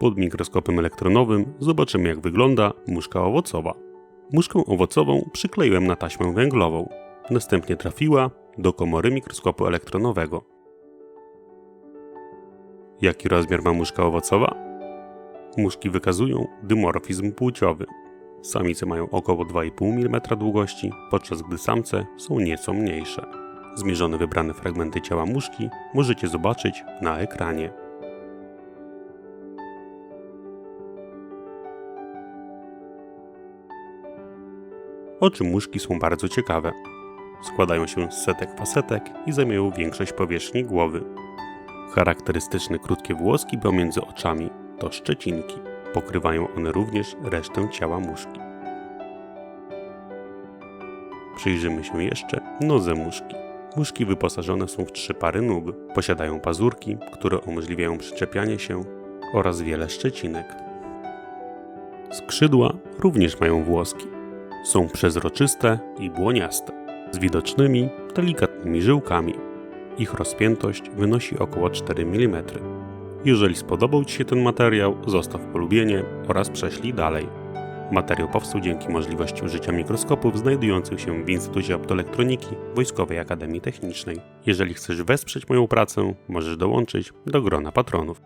Pod mikroskopem elektronowym zobaczymy jak wygląda muszka owocowa. Muszkę owocową przykleiłem na taśmę węglową. Następnie trafiła do komory mikroskopu elektronowego. Jaki rozmiar ma muszka owocowa? Muszki wykazują dymorfizm płciowy. Samice mają około 2,5 mm długości, podczas gdy samce są nieco mniejsze. Zmierzone wybrane fragmenty ciała muszki możecie zobaczyć na ekranie. Oczy muszki są bardzo ciekawe. Składają się z setek fasetek i zajmują większość powierzchni głowy. Charakterystyczne krótkie włoski pomiędzy oczami to szczecinki. Pokrywają one również resztę ciała muszki. Przyjrzymy się jeszcze nodze muszki. Muszki wyposażone są w trzy pary nóg. Posiadają pazurki, które umożliwiają przyczepianie się oraz wiele szczecinek. Skrzydła również mają włoski. Są przezroczyste i błoniaste, z widocznymi, delikatnymi żyłkami. Ich rozpiętość wynosi około 4 mm. Jeżeli spodobał Ci się ten materiał, zostaw polubienie oraz prześlij dalej. Materiał powstał dzięki możliwości użycia mikroskopów znajdujących się w Instytucie Optoelektroniki Wojskowej Akademii Technicznej. Jeżeli chcesz wesprzeć moją pracę, możesz dołączyć do grona patronów.